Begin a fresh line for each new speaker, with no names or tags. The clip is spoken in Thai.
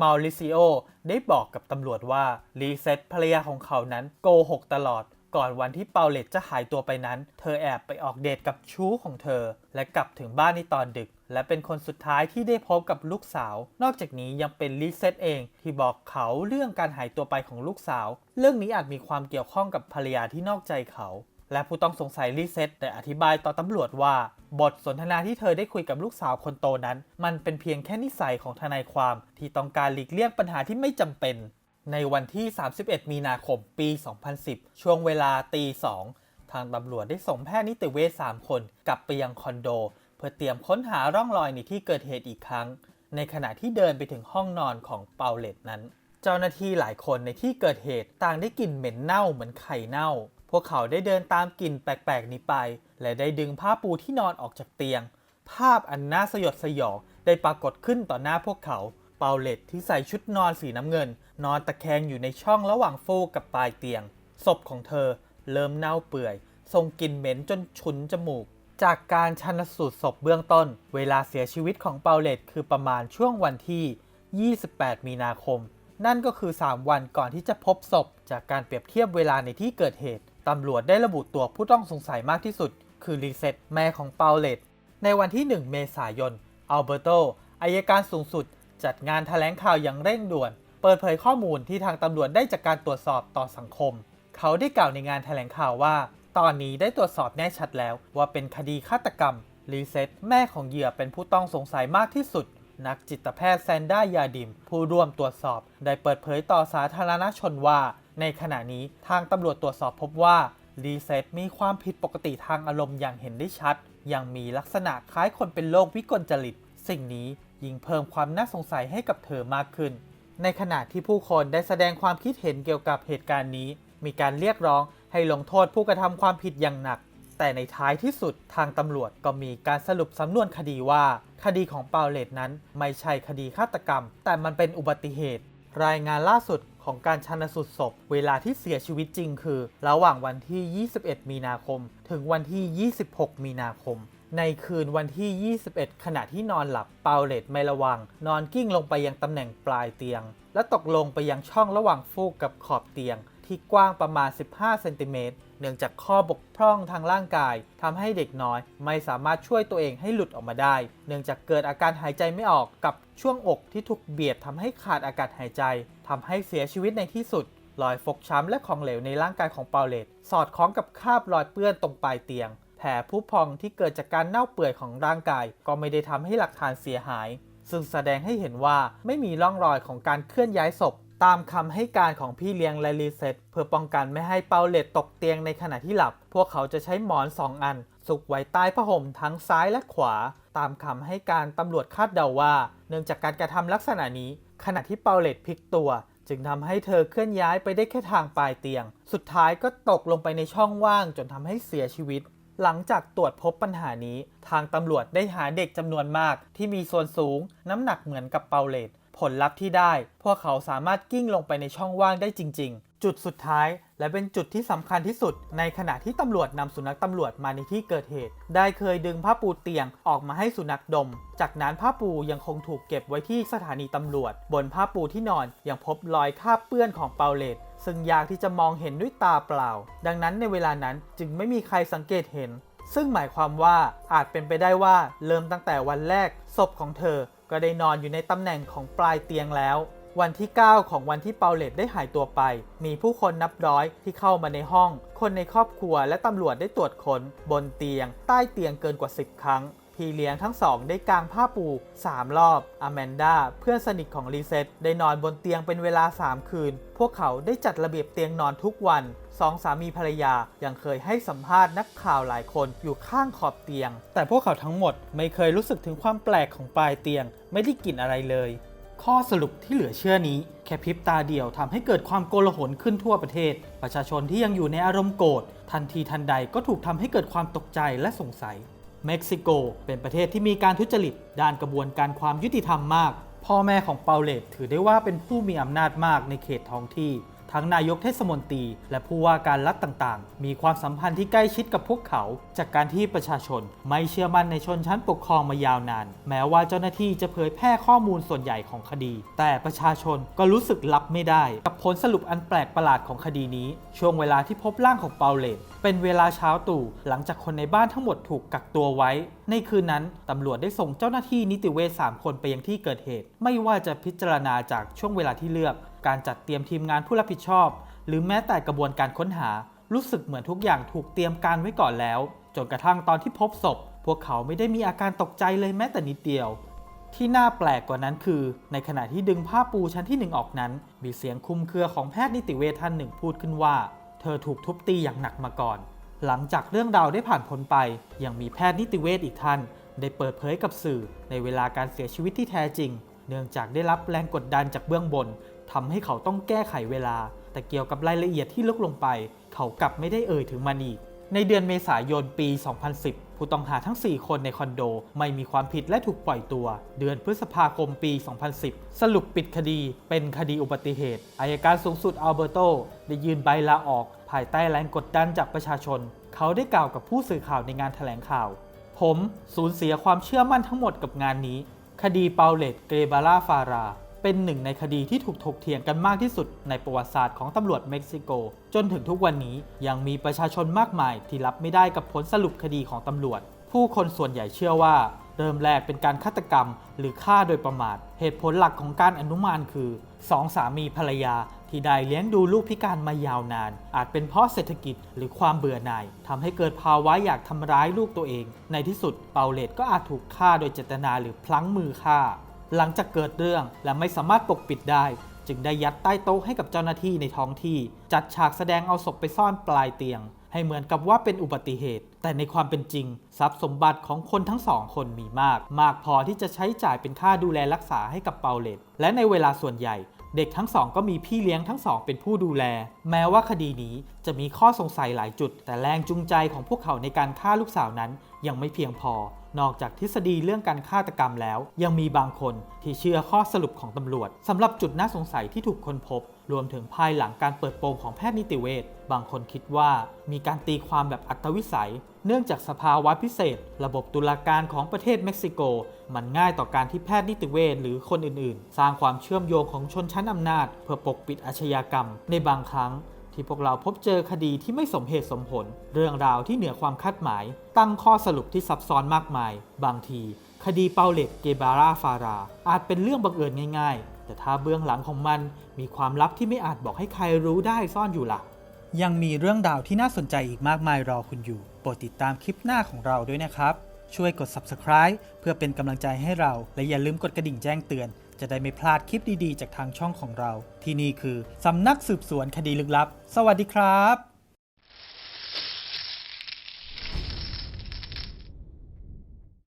มาริซิโอได้บอกกับตำรวจว่ารีเซ็ตภรรยาของเขานั้นโกหกตลอด ก่อนวันที่เปาเลตจะหายตัวไปนั้น เธอแอบไปออกเดทกับชู้ของเธอ และกลับถึงบ้านในตอนดึก และเป็นคนสุดท้ายที่ได้พบกับลูกสาว นอกจากนี้ยังเป็นลิเซตเองที่บอกเขาเรื่องการหายตัวไปของลูกสาว เรื่องนี้อาจมีความเกี่ยวข้องกับภรรยาที่นอกใจเขา และผู้ต้องสงสัยลิเซตได้อธิบายต่อตำรวจว่า บทสนทนาที่เธอได้คุยกับลูกสาวคนโตนั้น มันเป็นเพียงแค่นิสัยของทนายความที่ต้องการหลีกเลี่ยงปัญหาที่ไม่จำเป็น ในวันที่ 31 มีนาคม ปี 2010 ช่วงเวลาตีสองทางตำรวจได้ส่งแพทย์นิติเวช3คน กลับไปยังคอนโด เพื่อเตรียมค้นหาร่องรอยในที่เกิดเหตุอีกครั้ง ในขณะที่เดินไปถึงห้องนอนของเปาเลตนั้น เจ้าหน้าที่หลายคนในที่เกิดเหตุต่างได้กลิ่นเหม็นเน่าเหมือนไข่เน่า วกเขาได้เดินตามกลิ่นแปลกๆนี้ไป และได้ดึงผ้าปูที่นอนออกจากเตียง ภาพอันน่าสยดสยองได้ปรากฏขึ้นต่อหน้าพวกเขา เปาเลตที่ใส่ชุดนอนสีน้ำเงิน นอนตะแคงอยู่ในช่องระหว่างฟูกกับปลายเตียง ศพของเธอ เริ่มเน่าเปื่อยส่งกลิ่นเหม็นจนฉุนจมูก จากการชันสูตรศพเบื้องต้น เวลาเสียชีวิตของเปาเลตคือประมาณช่วงวันที่ 28 มีนาคม นั่นก็คือ 3 วันก่อนที่จะพบศพ จากการเปรียบเทียบเวลาในที่เกิดเหตุ ตำรวจได้ระบุตัวผู้ต้องสงสัยมากที่สุด คือรีเซ็ตแม่ของเปาเลตในวันที่ 1 เมษายน อัลเบโตอายการสูงสุด จัดงานแถลงข่าวอย่างเร่งด่วน เปิดเผยข้อมูลที่ทางตำรวจได้จากการตรวจสอบต่อสังคม เขาได้กล่าวในงานแถลงข่าวว่า ตอนนี้ได้ตรวจสอบแน่ชัดแล้วว่าเป็นคดีฆาตกรรมรีเซ็ตแม่ของเหยื่อเป็นผู้ต้องสงสัยมากที่สุด นักจิตแพทย์แซนด้ายาดิม ผู้ร่วมตรวจสอบ ได้เปิดเผยต่อสาธารณชนว่า ในขณะนี้ทางตำรวจตรวจสอบพบว่ารีเซตมีความผิดปกติทางอารมณ์อย่างเห็นได้ชัด ยังมีลักษณะคล้ายคนเป็นโรควิกลจริต สิ่งนี้ยิ่งเพิ่มความน่าสงสัยให้กับเธอมากขึ้น ในขณะที่ผู้คนได้แสดงความคิดเห็นเกี่ยวกับเหตุการณ์นี้ มีการเรียกร้องให้ลงโทษผู้กระทำความผิดอย่างหนัก แต่ในท้ายที่สุดทางตำรวจก็มีการสรุปสำนวนคดีว่า คดีของเปาเลตนั้นไม่ใช่คดีฆาตกรรม แต่มันเป็นอุบัติเหตุ รายงานล่าสุด ของการชันสูตรศพ เวลาที่เสียชีวิตจริงคือ ระหว่างวันที่ 21 มีนาคม ถึงวันที่ 26 มีนาคม ในคืนวันที่ 21 ขณะที่นอนหลับเปาเลตไม่ระวัง นอนกิ้งลงไปยังตำแหน่งปลายเตียง และตกลงไปยังช่องระหว่างฟูกกับขอบเตียง ที่กว้างประมาณ 15 เซนติเมตร เนื่องจากข้อบกพร่องทางร่างกายทำให้เด็กน้อย ไม่สามารถช่วยตัวเองให้หลุดออกมาได้ เนื่องจากเกิดอาการหายใจไม่ออกกับช่วงอกที่ถูกเบียดทำให้ขาดอากาศหายใจทำให้เสียชีวิตในที่สุด รอยฟกช้ำและของเหลวในร่างกายของเปาเลตสอดคล้องกับคราบรอยเปื้อนตรงปลายเตียงแผลผู้พองที่เกิดจากการเน่าเปื่อยของร่างกาย ก็ไม่ได้ทำให้หลักฐานเสียหาย ซึ่งแสดงให้เห็นว่าไม่มีร่องรอยของการเคลื่อนย้ายศพ ตามคำให้การของพี่เลี้ยงและรีเซ็ตเพื่อป้องกันไม่ให้เปาเลตตกเตียงในขณะที่หลับ พวกเขาจะใช้หมอน 2 อันซุกไว้ใต้ผ้าห่มทั้งซ้ายและขวา ตามคำให้การตำรวจคาดเดาว่า เนื่องจากการกระทำลักษณะนี้ ขณะที่เปาเลตพลิกตัว จึงทำให้เธอเคลื่อนย้ายไปได้แค่ทางปลายเตียง สุดท้ายก็ตกลงไปในช่องว่างจนทำให้เสียชีวิตหลังจากตรวจพบปัญหานี้ ทางตำรวจได้หาเด็กจำนวนมากที่มีส่วนสูงน้ำหนักเหมือนกับเปาเลต ผลลัพธ์ที่ได้ พวกเขาสามารถกิ้งลงไปในช่องว่างได้จริง ๆ จุดสุดท้ายและเป็นจุดที่สำคัญที่สุด ในขณะที่ตำรวจนำสุนัขตำรวจมาในที่เกิดเหตุ ได้เคยดึงผ้าปูเตียงออกมาให้สุนัขดม จากนั้นผ้าปูยังคงถูกเก็บไว้ที่สถานีตำรวจ บนผ้าปูที่นอนยังพบรอยคราบเปื้อนของเปาเลตซึ่งยากที่จะมองเห็นด้วยตาเปล่า ดังนั้นในเวลานั้นจึงไม่มีใครสังเกตเห็น ซึ่งหมายความว่าอาจเป็นไปได้ว่าเริ่มตั้งแต่วันแรกศพของเธอก็ได้นอนอยู่ในตำแหน่งของปลายเตียงแล้ว วันที่ 9 ของวันที่เปาเลตได้หายตัวไป มีผู้คนนับร้อยที่เข้ามาในห้อง คนในครอบครัวและตำรวจได้ตรวจค้นบนเตียง ใต้เตียงเกินกว่า 10 ครั้ง พี่เลี้ยงทั้งสองได้กางผ้าปู3รอบอแมนดาเพื่อนสนิทของรีเซ็ตได้นอนบนเตียงเป็นเวลา 3 คืน พวกเขาได้จัดระเบียบเตียงนอนทุกวันสองสามีภรรยายังเคยให้สัมภาษณ์นักข่าวหลายคนอยู่ข้างขอบเตียง แต่พวกเขาทั้งหมดไม่เคยรู้สึกถึงความแปลกของปลายเตียง ไม่ได้กลิ่นอะไรเลย ข้อสรุปที่เหลือเชื่อนี้ แค่พริบตาเดียวทำให้เกิดความโกลาหลขึ้นทั่วประเทศ ประชาชนที่ยังอยู่ในอารมณ์โกรธทันทีทันใดก็ถูกทำให้เกิดความตกใจและสงสัย เม็กซิโก เป็นประเทศที่มีการทุจริตด้านกระบวนการความยุติธรรมมาก พ่อแม่ของเปาเลตถือได้ว่าเป็นผู้มีอำนาจมากในเขตท้องที่ ทั้งนายกเทศมนตรี และผู้ว่าการรัฐต่างๆ มีความสัมพันธ์ที่ใกล้ชิดกับพวกเขา จากการที่ประชาชน ไม่เชื่อมั่นในชนชั้นปกครองมายาวนาน แม้ว่าเจ้าหน้าที่จะเผยแพร่ข้อมูลส่วนใหญ่ของคดี แต่ประชาชนก็รู้สึกรับไม่ได้ กับผลสรุปอันแปลกประหลาดของคดีนี้ ช่วงเวลาที่พบร่างของเปาเลตเป็นเวลาเช้าตู่หลังจากคนในบ้านทั้งหมดถูกกักตัวไว้ ในคืนนั้น ตำรวจได้ส่งเจ้าหน้าที่นิติเวช3คนไปยังที่เกิดเหตุ ไม่ว่าจะพิจารณาจากช่วงเวลาที่เลือก การจัดเตรียมทีมงานผู้รับผิดชอบ หรือแม้แต่กระบวนการค้นหา รู้สึกเหมือนทุกอย่างถูกเตรียมการไว้ก่อนแล้ว จนกระทั่งตอนที่พบศพ พวกเขาไม่ได้มีอาการตกใจเลยแม้แต่นิดเดียว ที่น่าแปลกกว่านั้นคือ ในขณะที่ดึงผ้าปูชั้นที่หนึ่งออกนั้น มีเสียงคุมเครือของแพทย์นิติเวชท่านหนึ่งพูดขึ้นว่า เธอถูกทุบตีอย่างหนักมาก่อน หลังจากเรื่องราวได้ผ่านพ้นไป ยังมีแพทย์นิติเวชอีกท่าน ได้เปิดเผยกับสื่อในเวลาการเสียชีวิตที่แท้จริงเนื่องจากได้รับแรงกดดันจากเบื้องบน ทำให้เขาต้องแก้ไขเวลา แต่เกี่ยวกับรายละเอียดที่ลึกลงไป เขากลับไม่ได้เอ่ยถึงมันอีก ในเดือนเมษายนปี 2010 ผู้ต้องหาทั้ง 4 คนในคอนโด ไม่มีความผิดและถูกปล่อยตัว เดือนพฤษภาคมปี 2010 สรุปปิดคดี เป็นคดีอุบัติเหตุ อายการสูงสุดอัลเบอร์โตได้ยื่นใบลาออก ภายใต้แรงกดดันจากประชาชน เขาได้กล่าวกับผู้สื่อข่าวในงานแถลงข่าว ผมสูญเสียความเชื่อมั่นทั้งหมดกับงานนี้ คดีเปาเลต เกรบาลาฟารา เป็นหนึ่งในคดีที่ถูกถกเถียงกันมากที่สุดในประวัติศาสตร์ของตำรวจเม็กซิโก จนถึงทุกวันนี้ยังมีประชาชนมากมายที่รับไม่ได้กับผลสรุปคดีของตำรวจ ผู้คนส่วนใหญ่เชื่อว่าเริ่มแรกเป็นการฆาตกรรม หรือฆ่าโดยประมาท เหตุผลหลักของการอนุมานคือสองสามีภรรยาที่ได้เลี้ยงดูลูกพิการมายาวนาน อาจเป็นเพราะเศรษฐกิจหรือความเบื่อหน่ายทำให้เกิดภาวะอยากทำร้ายลูกตัวเอง ในที่สุดเปาเลตก็อาจถูกฆ่าโดยเจตนาหรือพลั้งมือฆ่า หลังจากเกิดเรื่องและไม่สามารถปกปิดได้ จึงได้ยัดใต้โต๊ะให้กับเจ้าหน้าที่ในท้องที่ จัดฉากแสดงเอาศพไปซ่อนปลายเตียง ให้เหมือนกับว่าเป็นอุบัติเหตุ แต่ในความเป็นจริง ทรัพย์สมบัติของคนทั้งสองคนมีมาก มากพอที่จะใช้จ่ายเป็นค่าดูแลรักษาให้กับเปาเลตและในเวลาส่วนใหญ่ เด็กทั้งสองก็มีพี่เลี้ยงทั้งสองเป็นผู้ดูแล แม้ว่าคดีนี้จะมีข้อสงสัยหลายจุด แต่แรงจูงใจของพวกเขาในการฆ่าลูกสาวนั้นยังไม่เพียงพอ นอกจากทฤษฎีเรื่องการฆาตกรรมแล้ว ยังมีบางคนที่เชื่อข้อสรุปของตำรวจสำหรับจุดน่าสงสัยที่ถูกค้นพบ รวมถึงภายหลังการเปิดโปงของแพทย์นิติเวชบางคนคิดว่ามีการตีความแบบอัตวิสัย เนื่องจากสภาวะพิเศษ ระบบตุลาการของประเทศเม็กซิโก มันง่ายต่อการที่แพทย์นิติเวชหรือคนอื่นๆ สร้างความเชื่อมโยงของชนชั้นอำนาจ เพื่อปกปิดอาชญากรรม ในบางครั้ง ที่พวกเราพบเจอคดีที่ไม่สมเหตุสมผล เรื่องราวที่เหนือความคาดหมาย ตั้งข้อสรุปที่ซับซ้อนมากมาย บางที คดีเปาเลตเกบาราฟารา อาจเป็นเรื่องบังเอิญง่าย แต่ถ้าเบื้องหลังของมันมีความลับที่ไม่อาจบอกให้ใครรู้ได้ซ่อนอยู่ล่ะ ยังมีเรื่องราวที่น่าสนใจอีกมากมายรอคุณอยู่ โปรดติดตามคลิปหน้าของเราด้วยนะครับ ช่วยกด subscribe เพื่อเป็นกำลังใจให้เรา และอย่าลืมกดกระดิ่งแจ้งเตือน จะได้ไม่พลาดคลิปดีๆ จากทางช่องของเรา ที่นี่คือสำนักสืบสวนคดีลึกลับ สวัสดีครับ